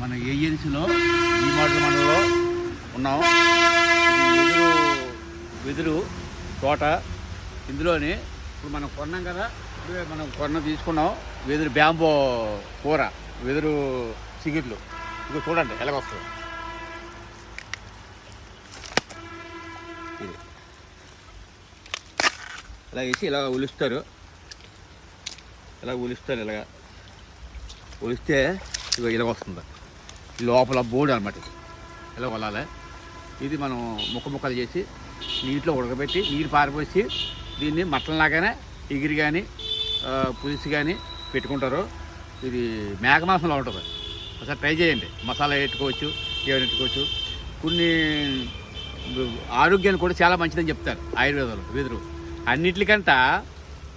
మన ఏజెన్సీలో ఈ మోడల్ మండలంలో ఉన్నాం. వెదురు వెదురు తోట ఇందులోని ఇప్పుడు మనం కొన్నాం కదా ఇప్పుడే మనం కొన్న తీసుకున్నాం. వెదురు బ్యాంబో కూర వెదురు సిగిట్లు ఇక చూడండి ఎలాగొస్తుంది ఇది. ఇలా వేసి ఇలా ఉలుస్తారు ఇలా ఉలుస్తారు ఇలాగా. ఉలిస్తే ఇక ఇలా వస్తుంది. లోపల బోర్డు అనమాట ఇది. ఇలా వల్లాలి ఇది మనం ముక్క ముక్కలు చేసి నీటిలో ఉడకబెట్టి నీరు పారిపోసి దీన్ని మట్టంలాగానే ఎగిరి కానీ పులుసు కానీ పెట్టుకుంటారు. ఇది మేక మాంసంలో ఉంటుంది. ఒకసారి ట్రై చేయండి. మసాలా పెట్టుకోవచ్చు ఏమైనా పెట్టుకోవచ్చు కొన్ని ఆరోగ్యానికి కూడా చాలా మంచిదని చెప్తారు ఆయుర్వేదంలో వెదురు. అన్నిటికంట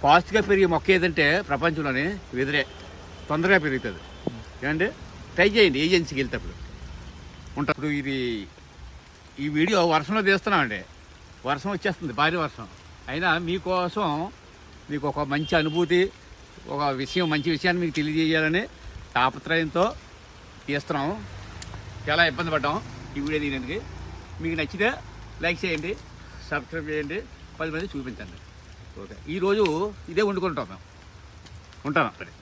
ఫాస్ట్గా పెరిగే మొక్క ఏదంటే ప్రపంచంలోనే వెదురే. తొందరగా పెరుగుతుంది. ఏమండి? ట్రై చేయండి ఏజెన్సీకి వెళ్తేప్పుడు. ఉంటప్పుడు ఇది ఈ వీడియో వర్షంలో తీస్తున్నామండి. వర్షం వచ్చేస్తుంది భారీ వర్షం. అయినా మీకోసం మీకు ఒక మంచి అనుభూతి ఒక విషయం మంచి విషయాన్ని మీకు తెలియజేయాలని తాపత్రయంతో తీస్తున్నాం. చాలా ఇబ్బంది పడ్డాం ఈ వీడియో తీయడానికి. మీకు నచ్చితే లైక్ చేయండి సబ్స్క్రైబ్ చేయండి పది మంది చూపించండి. ఓకే. ఈరోజు ఇదే వండుకుంటాం మేము. ఉంటాను. సరే